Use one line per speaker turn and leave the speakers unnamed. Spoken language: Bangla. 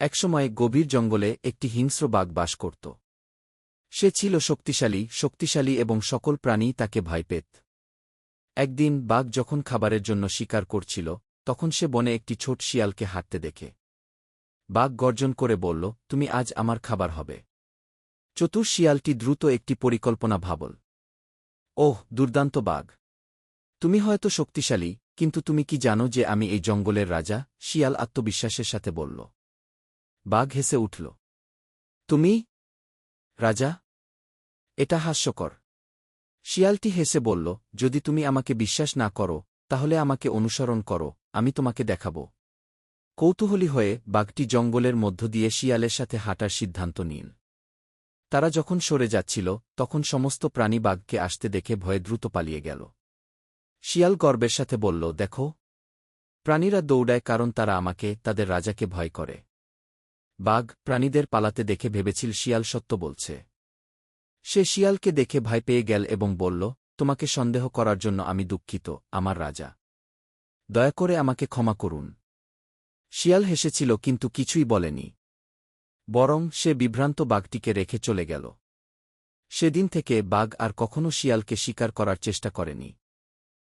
একসময় গভীর জঙ্গলে একটি হিংস্র বাঘ বাস করত। সে ছিল শক্তিশালী শক্তিশালী এবং সকল প্রাণী তাকে ভয় পেত। একদিন বাঘ যখন খাবারের জন্য শিকার করছিল, তখন সে বনে একটি ছোট শিয়ালকে হাঁটতে দেখে। বাঘ গর্জন করে বলল, তুমি আজ আমার খাবার হবে। চতুর শিয়ালটি দ্রুত একটি পরিকল্পনা ভাবল। ওহ, দুর্দান্ত বাঘ! তুমি হয়তো শক্তিশালী, কিন্তু তুমি কি জানো যে আমি এই জঙ্গলের রাজা? শিয়াল আত্মবিশ্বাসের সাথে বলল। বাঘ হেসে উঠল। তুমি, রাজা? এটা হাস্যকর। শিয়ালটি হেসে বলল, যদি তুমি আমাকে বিশ্বাস না করো, তাহলে আমাকে অনুসরণ করো, আমি তোমাকে দেখাব। কৌতূহলী হয়ে বাঘটি জঙ্গলের মধ্য দিয়ে শিয়ালের সাথে হাঁটার সিদ্ধান্ত নিন তারা যখন সরে যাচ্ছিল, তখন সমস্ত প্রাণী বাঘকে আসতে দেখে ভয়ে দ্রুত পালিয়ে গেল। শিয়াল গর্বের সাথে বলল, দেখো, প্রাণীরা দৌড়ায় কারণ তারা আমাকে, তাদের রাজাকে ভয় করে। বাঘ প্রাণীদের পালাতে দেখে ভেবেছিল শিয়াল সত্য বলছে। সে শিয়ালকে দেখে ভয় পেয়ে গেল এবং বলল, তোমাকে সন্দেহ করার জন্য আমি দুঃখিত, আমার রাজা। দয়া করে আমাকে ক্ষমা করুন। শিয়াল হেসেছিল, কিন্তু কিছুই বলেনি। বরং সে বিভ্রান্ত বাঘটিকে রেখে চলে গেল। সেদিন থেকে বাঘ আর কখনও শিয়ালকে শিকার করার চেষ্টা করেনি।